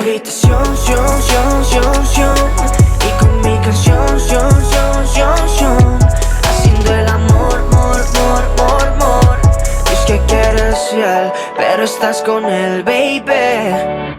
habitación, sion, sion, sion, sion. Y con mi canción, sion, sion, sion, sion. Haciendo el amor, mor, mor, mor, mor. Dices que quieres fiel, pero estás con él, baby.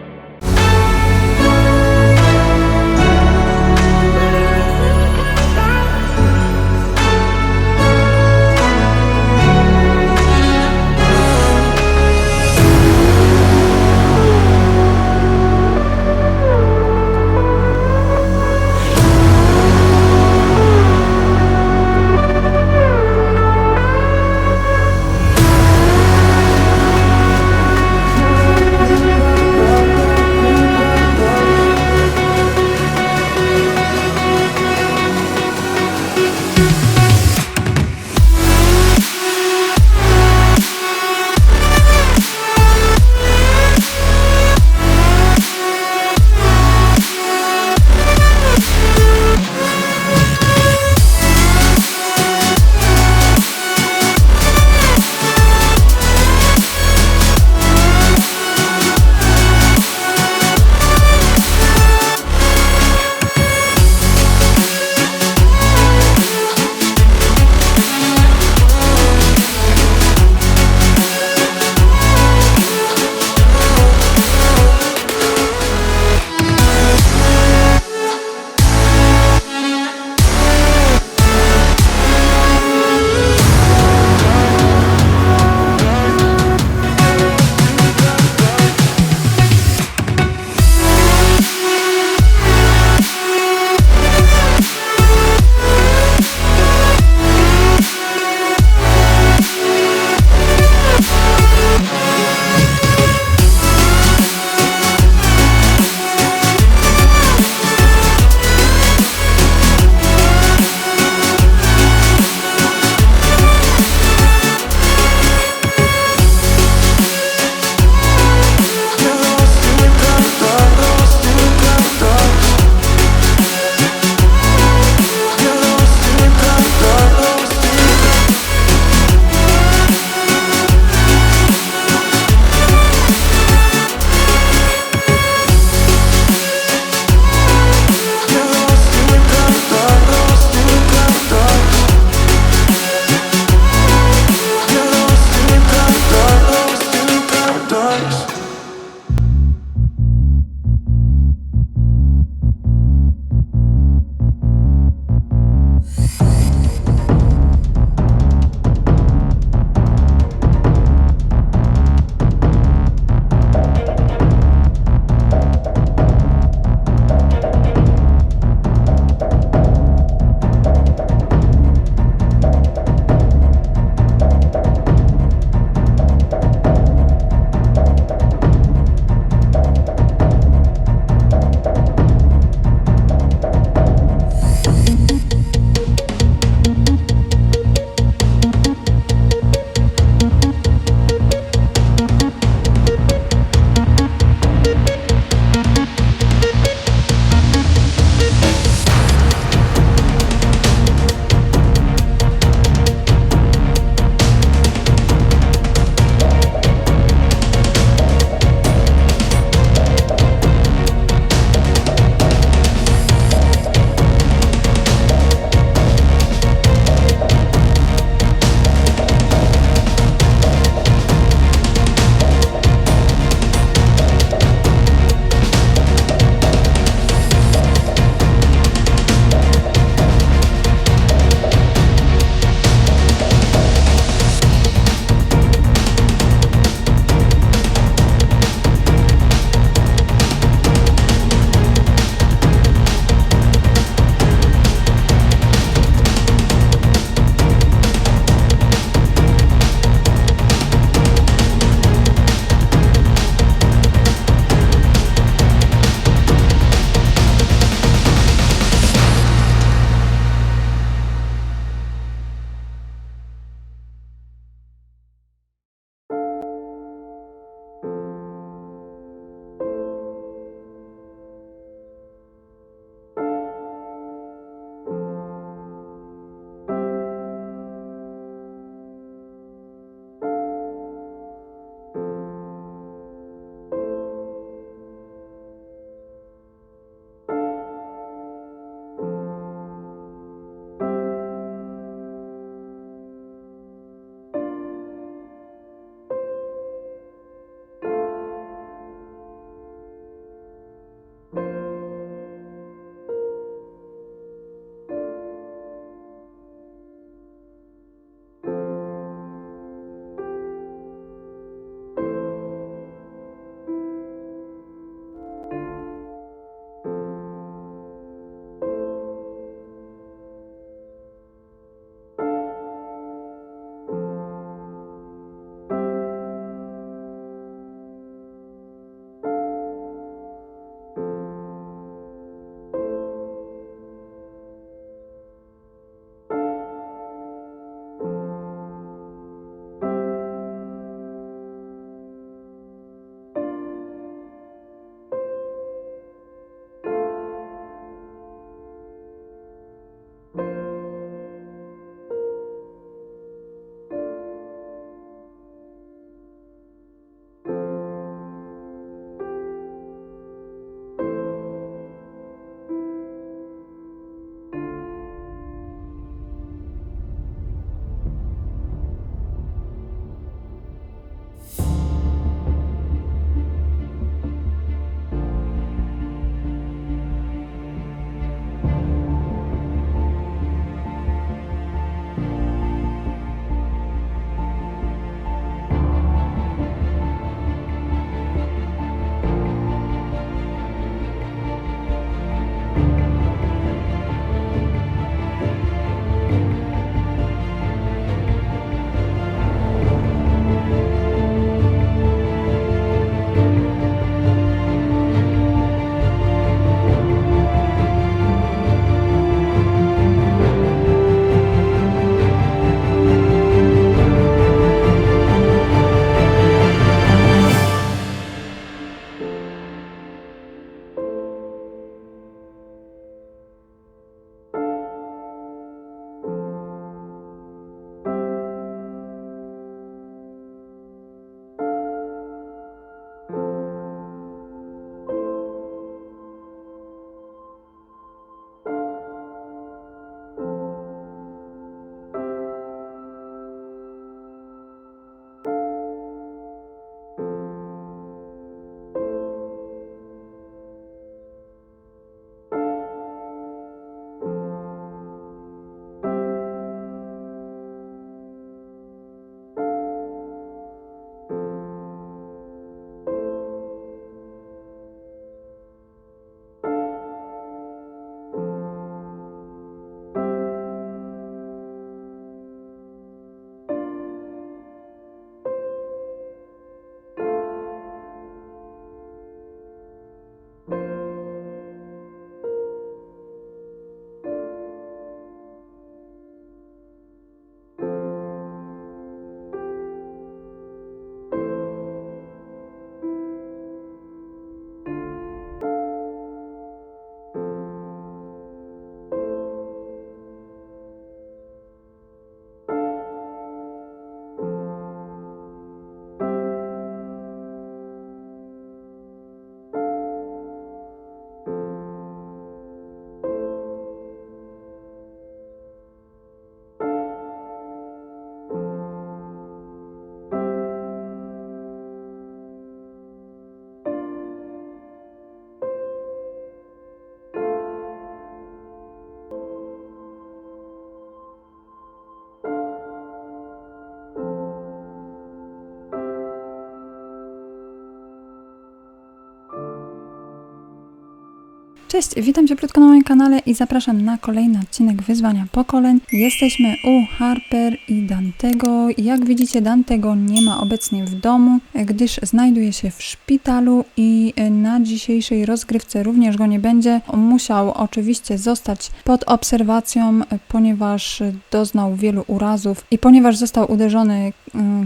Cześć, witam Cię krótko na moim kanale i zapraszam na kolejny odcinek Wyzwania Pokoleń. Jesteśmy u Harper i Dantego. Jak widzicie, Dantego nie ma obecnie w domu, gdyż znajduje się w szpitalu i na dzisiejszej rozgrywce również go nie będzie. Musiał oczywiście zostać pod obserwacją, ponieważ doznał wielu urazów i ponieważ został uderzony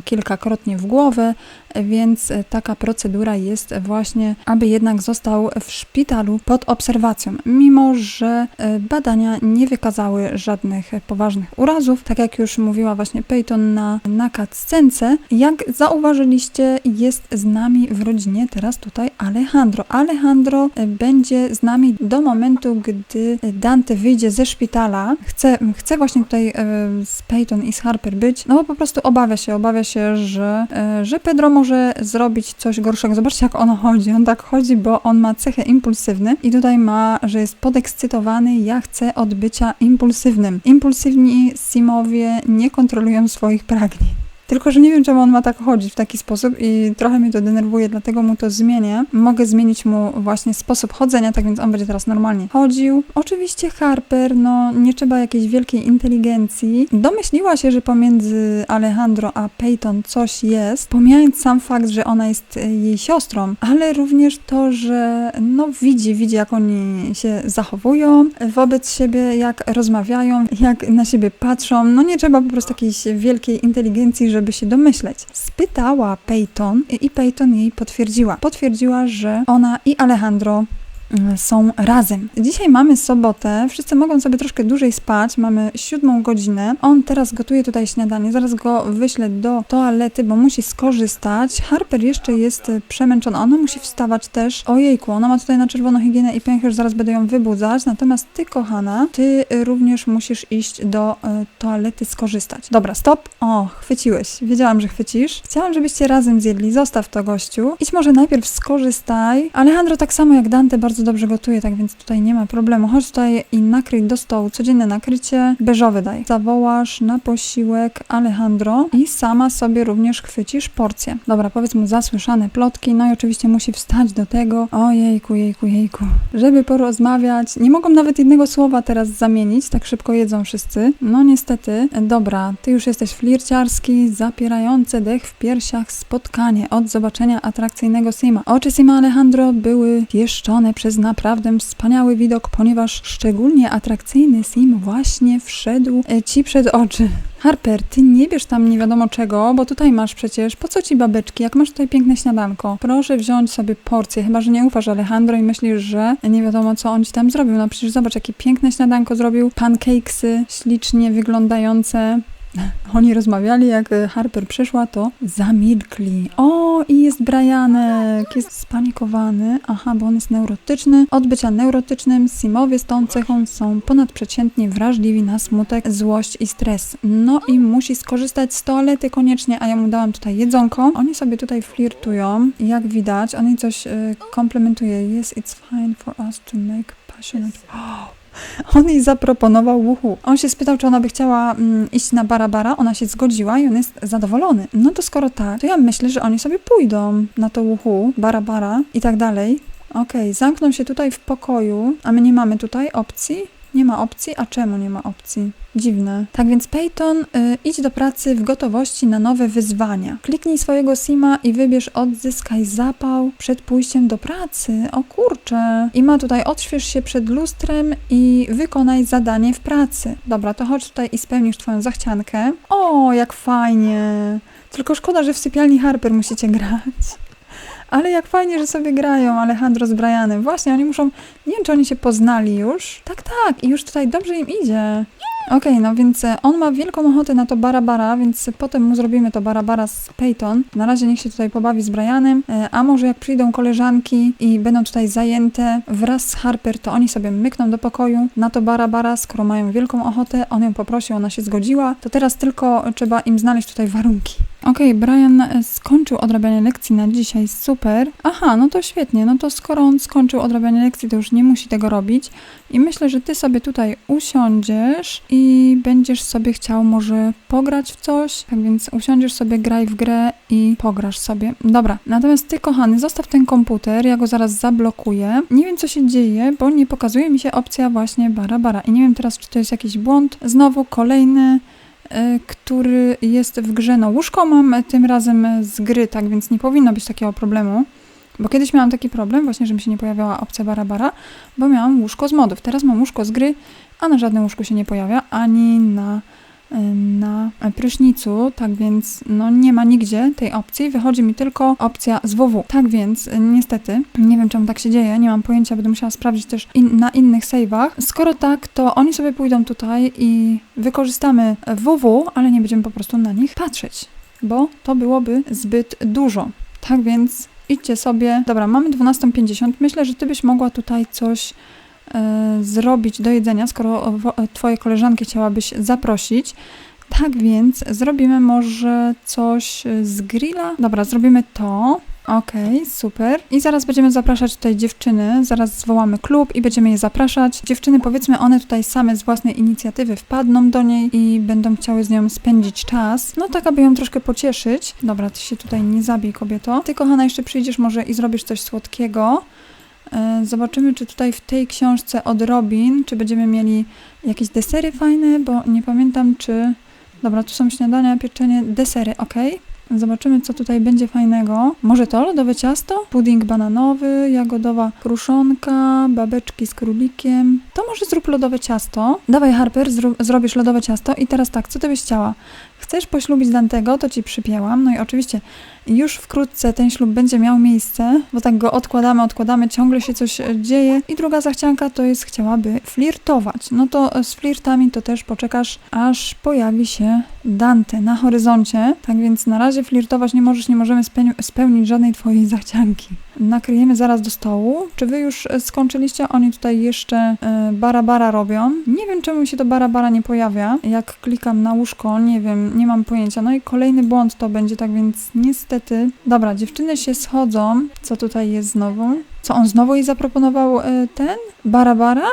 kilkakrotnie w głowę, więc taka procedura jest właśnie, aby jednak został w szpitalu pod obserwacją, mimo że e, badania nie wykazały żadnych poważnych urazów. Tak jak już mówiła właśnie Peyton na, na cutscence, jak zauważyliście, jest z nami w rodzinie teraz tutaj Alejandro. Alejandro e, będzie z nami do momentu, gdy Dante wyjdzie ze szpitala. Chce, chce właśnie tutaj e, z Peyton i z Harper być, no bo po prostu obawia się, obawia się, że, że Pedro może zrobić coś gorszego. Zobaczcie, jak on chodzi. On tak chodzi, bo on ma cechę impulsywny i tutaj ma, że jest podekscytowany. Ja chcę odbycia impulsywnym. Impulsywni Simowie nie kontrolują swoich pragnień. Tylko, że nie wiem, czemu on ma tak chodzić w taki sposób i trochę mnie to denerwuje, dlatego mu to zmienię. Mogę zmienić mu właśnie sposób chodzenia, tak więc on będzie teraz normalnie chodził. Oczywiście Harper, no nie trzeba jakiejś wielkiej inteligencji. Domyśliła się, że pomiędzy Alejandro a Peyton coś jest, pomijając sam fakt, że ona jest e, jej siostrą, ale również to, że no widzi, widzi jak oni się zachowują wobec siebie, jak rozmawiają, jak na siebie patrzą. No nie trzeba po prostu jakiejś wielkiej inteligencji, żeby się domyśleć. Spytała Peyton i Peyton jej potwierdziła. Potwierdziła, że ona i Alejandro są razem. Dzisiaj mamy sobotę, wszyscy mogą sobie troszkę dłużej spać, mamy siódmą godzinę. On teraz gotuje tutaj śniadanie, zaraz go wyślę do toalety, bo musi skorzystać. Harper jeszcze jest e, przemęczona, ona musi wstawać też. Ojejku, ona ma tutaj na czerwoną higienę i pęcherz, zaraz będę ją wybudzać. Natomiast ty, kochana, ty również musisz iść do toalety skorzystać. Dobra, stop. O, chwyciłeś. Wiedziałam, że chwycisz. Chciałam, żebyście razem zjedli. Zostaw to, gościu. Idź może najpierw skorzystaj. Alejandro tak samo jak Dante bardzo dobrze gotuje, tak więc tutaj nie ma problemu. Chodź tutaj i nakryj do stołu. Codzienne nakrycie. Beżowy daj. Zawołasz na posiłek Alejandro i sama sobie również chwycisz porcję. Dobra, powiedz mu zasłyszane plotki. No i oczywiście musi wstać do tego. Ojejku, jejku, jejku. Żeby porozmawiać. Nie mogą nawet jednego słowa teraz zamienić. Tak szybko jedzą wszyscy. No niestety. Dobra, ty już jesteś flirciarski, zapierające dech w piersiach spotkanie od zobaczenia atrakcyjnego Sima. Oczy Sima Alejandro były pieszczone przez naprawdę wspaniały widok, ponieważ szczególnie atrakcyjny Sim właśnie wszedł e, ci przed oczy. Harper, ty nie bierz tam nie wiadomo czego, bo tutaj masz przecież, po co ci babeczki, jak masz tutaj piękne śniadanko? Proszę wziąć sobie porcję, chyba, że nie ufasz Alejandro i myślisz, że nie wiadomo co on ci tam zrobił. No przecież zobacz, jakie piękne śniadanko zrobił, pancakesy, ślicznie wyglądające. Oni rozmawiali, jak e, Harper przyszła, to zamilkli. O, i jest Brianek, jest spanikowany. Aha, bo on jest neurotyczny. Od bycia neurotycznym Simowie z tą cechą są ponadprzeciętnie wrażliwi na smutek, złość i stres. No i musi skorzystać z toalety koniecznie, a ja mu dałam tutaj jedzonko. Oni sobie tutaj flirtują, jak widać. On jej coś y, komplementuje. Yes, it's fine for us to make passionate... On jej zaproponował łuchu. On się spytał, czy ona by chciała mm, iść na barabara. Ona się zgodziła i on jest zadowolony. No to skoro tak, to ja myślę, że oni sobie pójdą na to łuchu, barabara i tak dalej. Okej, zamkną się tutaj w pokoju, a my nie mamy tutaj opcji. Nie ma opcji, a czemu nie ma opcji? Dziwne. Tak więc Peyton, y, idź do pracy w gotowości na nowe wyzwania. Kliknij swojego Sima i wybierz odzyskaj zapał przed pójściem do pracy. O kurczę. I ma tutaj odśwież się przed lustrem i wykonaj zadanie w pracy. Dobra, to chodź tutaj i spełnisz twoją zachciankę. O, jak fajnie. Tylko szkoda, że w sypialni Harper musicie grać. Ale jak fajnie, że sobie grają Alejandro z Brianem. Właśnie, oni muszą... Nie wiem, czy oni się poznali już. Tak, tak. I już tutaj dobrze im idzie. Okej, no więc e, on ma wielką ochotę na to Barabara, więc potem mu zrobimy to Barabara z Peyton. Na razie niech się tutaj pobawi z Brianem, e, a może jak przyjdą koleżanki i będą tutaj zajęte wraz z Harper, to oni sobie mykną do pokoju na to Barabara, skoro mają wielką ochotę, on ją poprosił, ona się zgodziła, to teraz tylko trzeba im znaleźć tutaj warunki. Okej, Brian e, skończył odrabianie lekcji na dzisiaj, super. Aha, no to świetnie, no to skoro on skończył odrabianie lekcji, to już nie musi tego robić. I myślę, że ty sobie tutaj usiądziesz i będziesz sobie chciał może pograć w coś. Tak więc usiądziesz sobie, graj w grę i pograsz sobie. Dobra, natomiast ty, kochany, zostaw ten komputer, ja go zaraz zablokuję. Nie wiem, co się dzieje, bo nie pokazuje mi się opcja właśnie bara bara. I nie wiem teraz, czy to jest jakiś błąd. Znowu kolejny który jest w grze. No łóżko mam e, tym razem z gry, tak więc nie powinno być takiego problemu. Bo kiedyś miałam taki problem, właśnie, że mi się nie pojawiała opcja barabara, bo miałam łóżko z modów. Teraz mam łóżko z gry, a na żadnym łóżku się nie pojawia, ani na, na prysznicu, tak więc no nie ma nigdzie tej opcji, wychodzi mi tylko opcja z WW. Tak więc y, niestety, nie wiem czemu tak się dzieje, nie mam pojęcia, będę musiała sprawdzić też in, na innych save'ach. Skoro tak, to oni sobie pójdą tutaj i wykorzystamy WW, ale nie będziemy po prostu na nich patrzeć, bo to byłoby zbyt dużo. Tak więc idźcie sobie. Dobra, mamy 12.50. Myślę, że ty byś mogła tutaj coś zrobić do jedzenia, skoro wo- twoje koleżanki chciałabyś zaprosić. Tak więc zrobimy może coś z grilla. Dobra, zrobimy to. Okej, super. I zaraz będziemy zapraszać tutaj dziewczyny. Zaraz zwołamy klub i będziemy je zapraszać. Dziewczyny, powiedzmy, one tutaj same z własnej inicjatywy wpadną do niej i będą chciały z nią spędzić czas. No tak, aby ją troszkę pocieszyć. Dobra, ty się tutaj nie zabij, kobieto. Ty, kochana, jeszcze przyjdziesz może i zrobisz coś słodkiego. E, Zobaczymy, czy tutaj w tej książce od Robin, czy będziemy mieli jakieś desery fajne, bo nie pamiętam, czy... Dobra, tu są śniadania, pieczenie, desery, ok. Zobaczymy, co tutaj będzie fajnego. Może to lodowe ciasto? Pudding bananowy, jagodowa kruszonka, babeczki z królikiem. To może zrób lodowe ciasto. Dawaj, Harper, zrobisz lodowe ciasto. I teraz tak, co ty byś chciała? Chcesz poślubić Dantego, to ci przypięłam. No i oczywiście już wkrótce ten ślub będzie miał miejsce, bo tak go odkładamy, odkładamy, ciągle się coś e, dzieje. I druga zachcianka to jest chciałaby flirtować. No to e, z flirtami to też poczekasz, aż pojawi się Dante na horyzoncie. Tak więc na razie flirtować nie możesz, nie możemy spełni- spełnić żadnej twojej zachcianki. Nakryjemy zaraz do stołu. Czy wy już e, skończyliście? Oni tutaj jeszcze e, bara bara robią. Nie wiem, czemu się to bara bara nie pojawia. Jak klikam na łóżko, nie wiem, nie mam pojęcia. No i kolejny błąd to będzie, tak więc niestety. Dobra, dziewczyny się schodzą. Co tutaj jest znowu? Co on znowu jej zaproponował e, ten? Bara bara?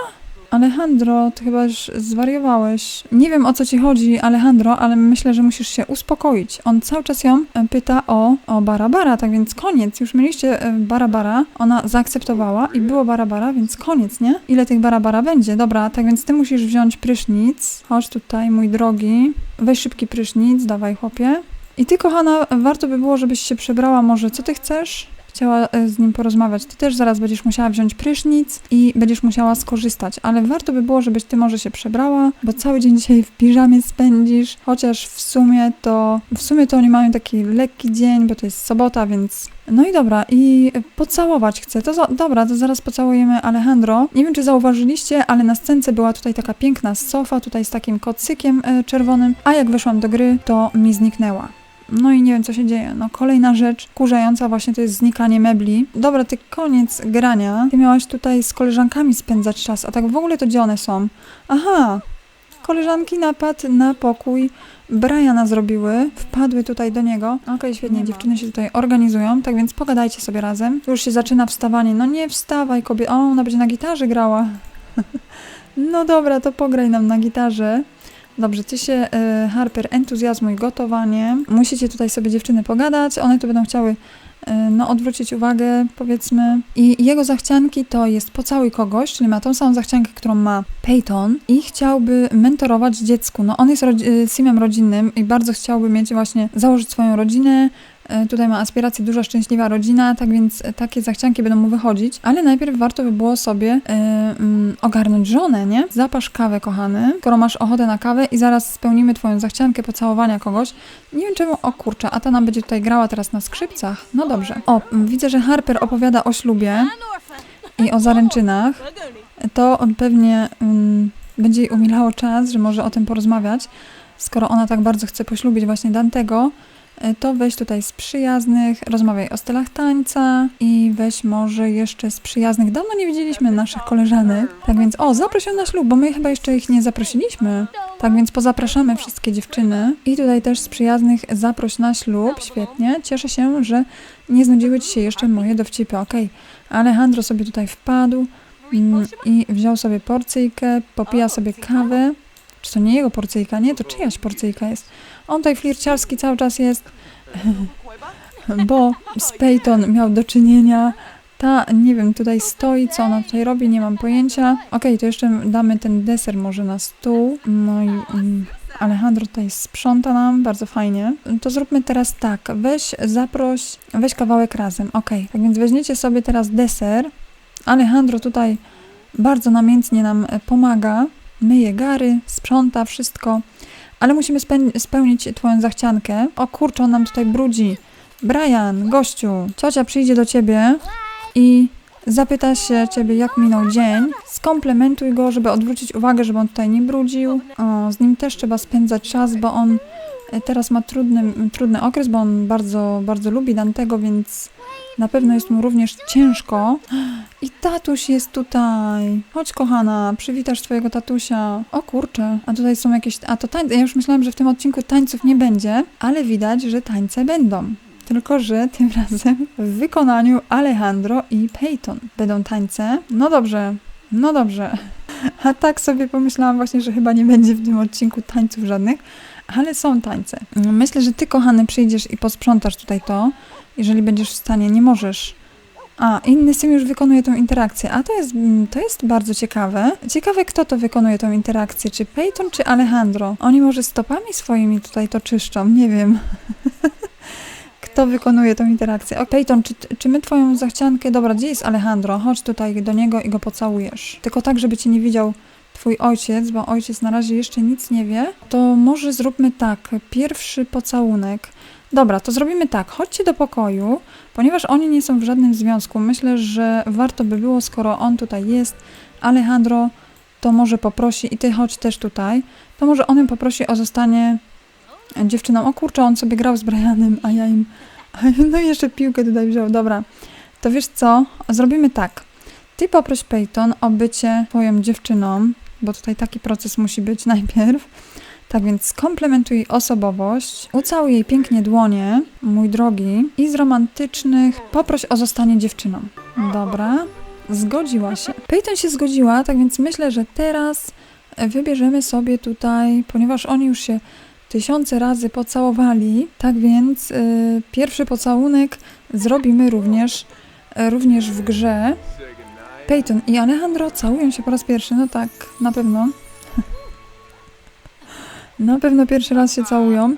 Alejandro, ty chyba już zwariowałeś. Nie wiem o co ci chodzi, Alejandro, ale myślę, że musisz się uspokoić. On cały czas ją e, pyta o, o Barabara, tak więc koniec. Już mieliście e, Barabara, ona zaakceptowała i było Barabara, więc koniec, nie? Ile tych Barabara będzie? Dobra, tak więc ty musisz wziąć prysznic. Chodź tutaj, mój drogi. Weź szybki prysznic, dawaj chłopie. I ty, kochana, warto by było, żebyś się przebrała może. Co ty chcesz? Chciała e, z nim porozmawiać. Ty też zaraz będziesz musiała wziąć prysznic i będziesz musiała skorzystać, ale warto by było, żebyś ty może się przebrała, bo cały dzień dzisiaj w piżamie spędzisz, chociaż w sumie to w sumie to oni mają taki lekki dzień, bo to jest sobota, więc no i dobra, i pocałować chcę. To za, dobra, to zaraz pocałujemy Alejandro. Nie wiem, czy zauważyliście, ale na scence była tutaj taka piękna sofa, tutaj z takim kocykiem e, czerwonym, a jak weszłam do gry, to mi zniknęła. No i nie wiem, co się dzieje. No kolejna rzecz kurzająca właśnie to jest znikanie mebli. Dobra, ty koniec grania. Ty miałaś tutaj z koleżankami spędzać czas, a tak w ogóle to gdzie one są? Aha, koleżanki napad na pokój Briana zrobiły, wpadły tutaj do niego. Okej, świetnie, Nie dziewczyny się tutaj organizują, tak więc pogadajcie sobie razem. Już się zaczyna wstawanie. No nie wstawaj, kobieta. O, ona będzie na gitarze grała. no dobra, to pograj nam na gitarze. Dobrze, ty się, e, Harper, entuzjazmuj gotowanie. Musicie tutaj sobie dziewczyny pogadać, one tu będą chciały e, no, odwrócić uwagę, powiedzmy. I jego zachcianki to jest pocałuj kogoś, czyli ma tą samą zachciankę, którą ma Peyton i chciałby mentorować dziecku. No, on jest rodzi- e, simem rodzinnym i bardzo chciałby mieć właśnie, założyć swoją rodzinę, Tutaj ma aspiracje duża, szczęśliwa rodzina, tak więc e, takie zachcianki będą mu wychodzić, ale najpierw warto by było sobie e, mm, ogarnąć żonę, nie? Zapasz kawę, kochany, skoro masz ochotę na kawę i zaraz spełnimy twoją zachciankę pocałowania kogoś. Nie wiem czemu, o kurczę, a ta nam będzie tutaj grała teraz na skrzypcach. No dobrze. O, widzę, że Harper opowiada o ślubie i o zaręczynach. To on pewnie mm, będzie jej umilało czas, że może o tym porozmawiać. Skoro ona tak bardzo chce poślubić właśnie Dantego, e, to weź tutaj z przyjaznych, rozmawiaj o stylach tańca i weź może jeszcze z przyjaznych. Dawno nie widzieliśmy naszych koleżanek, tak więc o, zaproś na ślub, bo my chyba jeszcze ich nie zaprosiliśmy. Tak więc pozapraszamy wszystkie dziewczyny i tutaj też z przyjaznych zaproś na ślub. Świetnie. Cieszę się, że nie znudziły Ci się jeszcze moje dowcipy. Okej, Alejandro sobie tutaj wpadł mm, i wziął sobie porcyjkę, popija sobie kawę. Czy to nie jego porcyjka? Nie, to czyjaś porcyjka jest. On tutaj flirciarski cały czas jest, bo z Peyton miał do czynienia. Ta, nie wiem, tutaj stoi, co ona tutaj robi, nie mam pojęcia. Okej, to jeszcze damy ten deser może na stół. No i mm, Alejandro tutaj sprząta nam, bardzo fajnie. To zróbmy teraz tak, weź, zaproś, weź kawałek razem. Okej, tak więc weźmiecie sobie teraz deser. Alejandro tutaj bardzo namiętnie nam pomaga, myje gary, sprząta wszystko, ale musimy speł- spełnić twoją zachciankę. O kurczę, on nam tutaj brudzi. Brian, gościu, ciocia przyjdzie do ciebie i zapyta się ciebie, jak minął dzień. Skomplementuj go, żeby odwrócić uwagę, żeby on tutaj nie brudził. O, z nim też trzeba spędzać czas, bo on e, teraz ma trudny, trudny okres, bo on bardzo, bardzo lubi Dantego, więc na pewno jest mu również ciężko. I tatuś jest tutaj. Chodź, kochana, przywitasz twojego tatusia. O kurczę, a tutaj są jakieś. A to tańce. Ja już myślałam, że w tym odcinku tańców nie będzie, ale widać, że tańce będą. Tylko, że tym razem w wykonaniu Alejandro i Peyton będą tańce. No dobrze, no dobrze. A tak sobie pomyślałam właśnie, że chyba nie będzie w tym odcinku tańców żadnych, ale są tańce. Myślę, że ty, kochany, przyjdziesz i posprzątasz tutaj to. Jeżeli będziesz w stanie, nie możesz. A, inny syn już wykonuje tą interakcję. A to jest, mm, to jest bardzo ciekawe. Ciekawe, kto to wykonuje tą interakcję. Czy Peyton, czy Alejandro? Oni może stopami swoimi tutaj to czyszczą, nie wiem. Kto wykonuje tą interakcję? O, Peyton, czy, czy my twoją zachciankę... Dobra, gdzie jest Alejandro? Chodź tutaj do niego i go pocałujesz. Tylko tak, żeby cię nie widział twój ojciec, bo ojciec na razie jeszcze nic nie wie. To może zróbmy tak. Pierwszy pocałunek. Dobra, to zrobimy tak. Chodźcie do pokoju, ponieważ oni nie są w żadnym związku. Myślę, że warto by było, skoro on tutaj jest, Alejandro, to może poprosi, i ty chodź też tutaj, to może on ją poprosi o zostanie dziewczyną. O kurczę, on sobie grał z Brianem, a ja im... No i jeszcze piłkę tutaj wziął. Dobra, to wiesz co? Zrobimy tak. Ty poproś Peyton o bycie twoją dziewczyną, bo tutaj taki proces musi być najpierw. Tak więc skomplementuj jej osobowość, ucałuj jej pięknie dłonie, mój drogi, i z romantycznych poproś o zostanie dziewczyną. Dobra, zgodziła się. Peyton się zgodziła, tak więc myślę, że teraz wybierzemy sobie tutaj, ponieważ oni już się tysiące razy pocałowali, tak więc y, pierwszy pocałunek zrobimy również, y, również w grze. Peyton i Alejandro całują się po raz pierwszy, no tak, na pewno. Na pewno pierwszy raz się całują.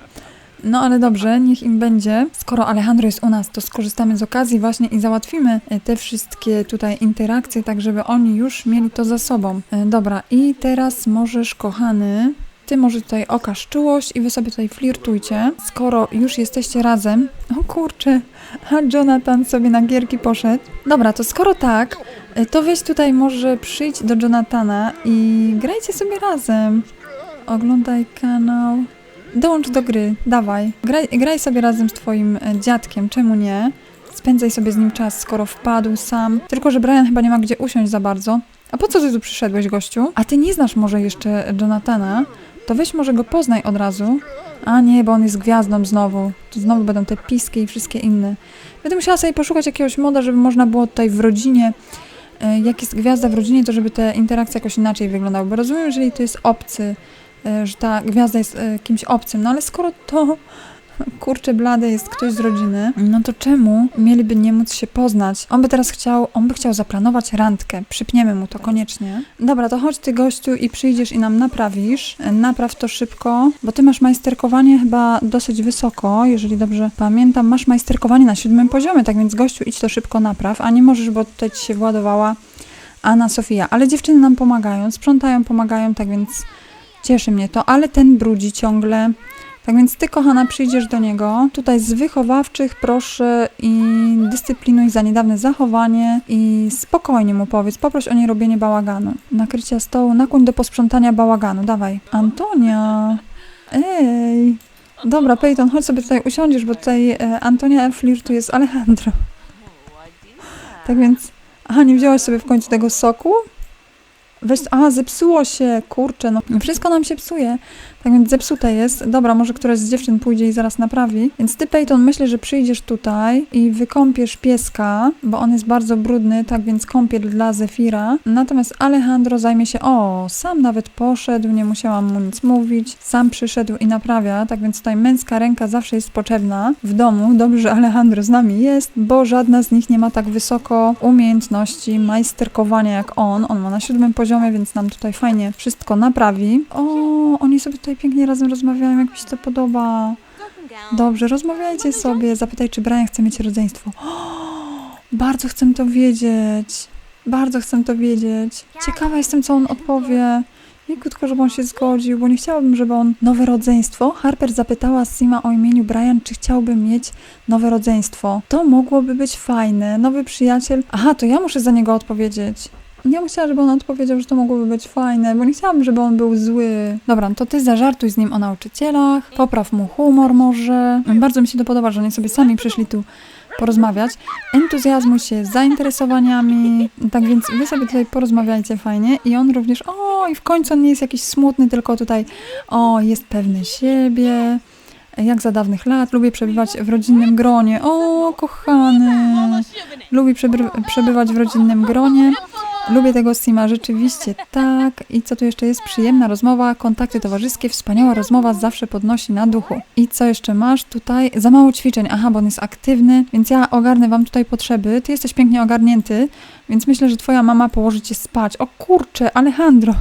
No ale dobrze, niech im będzie. Skoro Alejandro jest u nas, to skorzystamy z okazji właśnie i załatwimy e, te wszystkie tutaj interakcje, tak żeby oni już mieli to za sobą. E, Dobra, i teraz możesz, kochany, ty może tutaj okaż czułość i wy sobie tutaj flirtujcie. Skoro już jesteście razem... O kurczę, a Jonathan sobie na gierki poszedł. Dobra, to skoro tak, to weź tutaj może przyjdź do Jonathana i grajcie sobie razem. Oglądaj kanał. Dołącz do gry, dawaj. Graj, graj sobie razem z twoim e, dziadkiem, czemu nie? Spędzaj sobie z nim czas, skoro wpadł sam. Tylko, że Brian chyba nie ma gdzie usiąść za bardzo. A po co ty tu przyszedłeś, gościu? A ty nie znasz może jeszcze Jonathana? To weź może go poznaj od razu. A nie, bo on jest gwiazdą znowu. To znowu będą te piski i wszystkie inne. Będę musiała sobie poszukać jakiegoś moda, żeby można było tutaj w rodzinie e, jak jest gwiazda w rodzinie, to żeby te interakcje jakoś inaczej wyglądały. Bo rozumiem, jeżeli to jest obcy, e, że ta gwiazda jest e, kimś obcym, no ale skoro to kurczę blade jest ktoś z rodziny, no to czemu mieliby nie móc się poznać? On by teraz chciał, on by chciał zaplanować randkę, przypniemy mu to koniecznie. Dobra, to chodź ty gościu i przyjdziesz i nam naprawisz. Napraw to szybko, bo ty masz majsterkowanie chyba dosyć wysoko, jeżeli dobrze pamiętam, masz majsterkowanie na siódmym poziomie, tak więc gościu idź to szybko napraw, a nie możesz, bo tutaj ci się władowała Anna Sofia, ale dziewczyny nam pomagają, sprzątają, pomagają, tak więc cieszy mnie to, ale ten brudzi ciągle. Tak więc ty, kochana, przyjdziesz do niego. Tutaj z wychowawczych proszę i dyscyplinuj za niedawne zachowanie i spokojnie mu powiedz, poproś o nierobienie bałaganu. Nakrycia stołu, nakłoń do posprzątania bałaganu, dawaj. Antonia! Ej! Dobra, Peyton, chodź sobie tutaj usiądziesz, bo tutaj e, Antonia flirtuje z Alejandro. Tak więc... Aha, nie wziąłeś sobie w końcu tego soku? Weź, a, zepsuło się, kurczę, no wszystko nam się psuje. Tak więc zepsute jest. Dobra, może któraś z dziewczyn pójdzie i zaraz naprawi. Więc ty, Peyton, myślę, że przyjdziesz tutaj i wykąpiesz pieska, bo on jest bardzo brudny, tak więc kąpiel dla Zefira. Natomiast Alejandro zajmie się, o, sam nawet poszedł, nie musiałam mu nic mówić. Sam przyszedł i naprawia, tak więc tutaj męska ręka zawsze jest potrzebna w domu. Dobrze, że Alejandro z nami jest, bo żadna z nich nie ma tak wysoko umiejętności majsterkowania jak on. On ma na siódmym poziomie, więc nam tutaj fajnie wszystko naprawi. O, oni sobie tutaj pięknie razem rozmawiają, jak mi się to podoba. Dobrze, rozmawiajcie sobie. Zapytaj, czy Brian chce mieć rodzeństwo. bardzo chcę to wiedzieć. Bardzo chcę to wiedzieć. Ciekawa jestem, co on odpowie. Nie krótko, żeby on się zgodził, bo nie chciałabym, żeby on nowe rodzeństwo. Harper zapytała Sima o imieniu Brian, czy chciałby mieć nowe rodzeństwo. To mogłoby być fajne. Nowy przyjaciel. Aha, to ja muszę za niego odpowiedzieć. Ja bym chciała, żeby on odpowiedział, że to mogłoby być fajne, bo nie chciałabym, żeby on był zły. Dobra, to ty zażartuj z nim o nauczycielach, popraw mu humor może. Bardzo mi się to podoba, że oni sobie sami przyszli tu porozmawiać. Entuzjazmuj się zainteresowaniami. Tak więc wy sobie tutaj porozmawiajcie fajnie i on również, o i w końcu on nie jest jakiś smutny, tylko tutaj, o jest pewny siebie. Jak za dawnych lat, lubię przebywać w rodzinnym gronie. O, kochany. Lubi przebywać w rodzinnym gronie. Lubię tego Sima, rzeczywiście tak. I co tu jeszcze jest? Przyjemna rozmowa, kontakty towarzyskie, wspaniała rozmowa zawsze podnosi na duchu. I co jeszcze masz tutaj? Za mało ćwiczeń. Aha, bo on jest aktywny, więc ja ogarnę wam tutaj potrzeby. Ty jesteś pięknie ogarnięty, więc myślę, że twoja mama położy cię spać. O kurczę, Alejandro.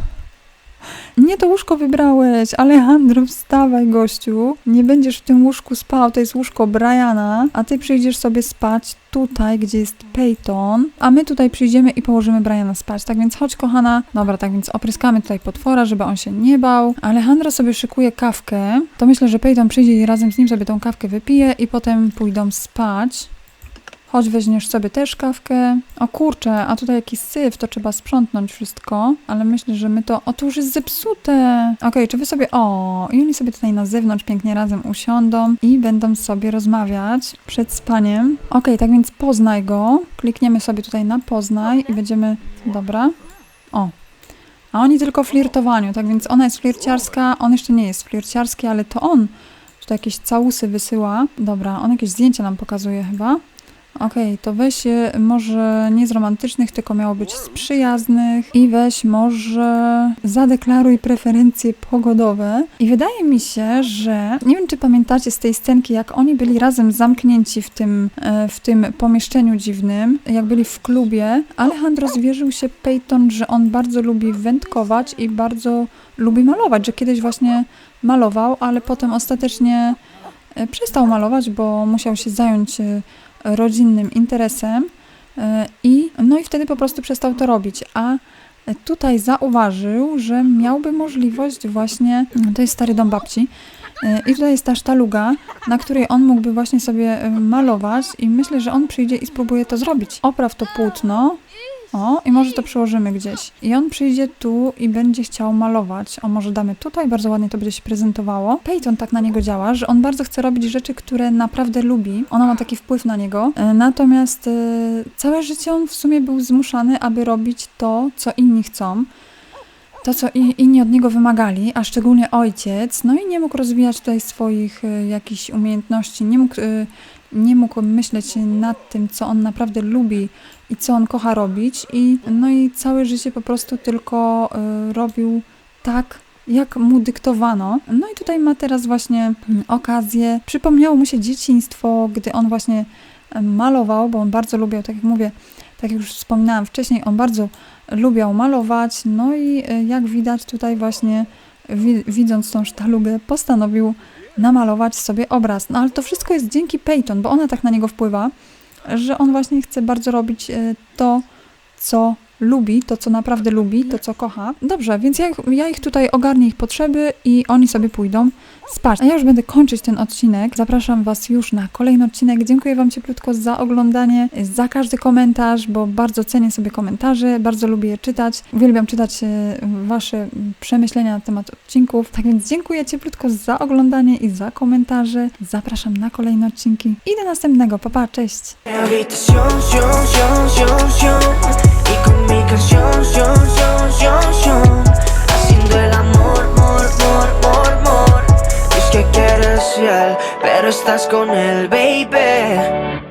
Nie to łóżko wybrałeś. Alejandro, wstawaj, gościu. Nie będziesz w tym łóżku spał. To jest łóżko Briana, a ty przyjdziesz sobie spać tutaj, gdzie jest Peyton, a my tutaj przyjdziemy i położymy Briana spać. Tak więc chodź, kochana. Dobra, tak więc opryskamy tutaj potwora, żeby on się nie bał. Alejandro sobie szykuje kawkę. To myślę, że Peyton przyjdzie i razem z nim sobie tą kawkę wypije i potem pójdą spać. Chodź, weźmiesz sobie też kawkę. O kurczę, a tutaj jakiś syf, to trzeba sprzątnąć wszystko, ale myślę, że my to... O, to już jest zepsute. Okej, czy wy sobie... O, i oni sobie tutaj na zewnątrz pięknie razem usiądą i będą sobie rozmawiać przed spaniem. Okej, tak więc poznaj go. Klikniemy sobie tutaj na poznaj i będziemy... Dobra. O. A oni tylko flirtowaniu, tak więc ona jest flirciarska, on jeszcze nie jest flirciarski, ale to on tutaj jakieś całusy wysyła. Dobra, on jakieś zdjęcia nam pokazuje chyba. Okej, to weź e, może nie z romantycznych, tylko miało być z przyjaznych i weź może zadeklaruj preferencje pogodowe. I wydaje mi się, że nie wiem, czy pamiętacie z tej scenki, jak oni byli razem zamknięci w tym, e, w tym pomieszczeniu dziwnym, jak byli w klubie. Alejandro zwierzył się Peyton, że on bardzo lubi wędkować i bardzo lubi malować, że kiedyś właśnie malował, ale potem ostatecznie e, przestał malować, bo musiał się zająć rodzinnym interesem e, i no i wtedy po prostu przestał to robić, a tutaj zauważył, że miałby możliwość właśnie, to jest stary dom babci, e, i tutaj jest ta sztaluga, na której on mógłby właśnie sobie e, malować i myślę, że on przyjdzie i spróbuje to zrobić. Opraw to płótno, o, i może to przełożymy gdzieś. I on przyjdzie tu i będzie chciał malować. O, może damy tutaj, bardzo ładnie to będzie się prezentowało. Peyton tak na niego działa, że on bardzo chce robić rzeczy, które naprawdę lubi. Ona ma taki wpływ na niego. E, Natomiast e, całe życie on w sumie był zmuszany, aby robić to, co inni chcą. To, co inni od niego wymagali, a szczególnie ojciec, no i nie mógł rozwijać tutaj swoich e, jakichś umiejętności, nie mógł, nie mógł myśleć nad tym, co on naprawdę lubi i co on kocha robić i no i całe życie po prostu tylko y, robił tak, jak mu dyktowano. No i tutaj ma teraz właśnie mm, okazję. Przypomniało mu się dzieciństwo, gdy on właśnie malował, bo on bardzo lubiał, tak jak mówię, tak jak już wspominałam wcześniej, on bardzo lubiał malować. No i y, jak widać tutaj właśnie wi widząc tą sztalugę, postanowił namalować sobie obraz. No ale to wszystko jest dzięki Peyton, bo ona tak na niego wpływa że on właśnie chce bardzo robić e, to, co lubi, to co naprawdę lubi, to co kocha. Dobrze, więc ja, ja ich tutaj ogarnię ich potrzeby i oni sobie pójdą spać. A ja już będę kończyć ten odcinek. Zapraszam Was już na kolejny odcinek. Dziękuję Wam cieplutko za oglądanie, za każdy komentarz, bo bardzo cenię sobie komentarze, bardzo lubię je czytać. Uwielbiam czytać e, Wasze przemyślenia na temat odcinków. Tak więc dziękuję cieplutko za oglądanie i za komentarze. Zapraszam na kolejne odcinki i do następnego. Pa, pa, cześć! Y con mi canción, sion, sion, sion, sion Haciendo el amor, mor, mor, mor, mor Dices que quieres fiel, pero estás con él, baby.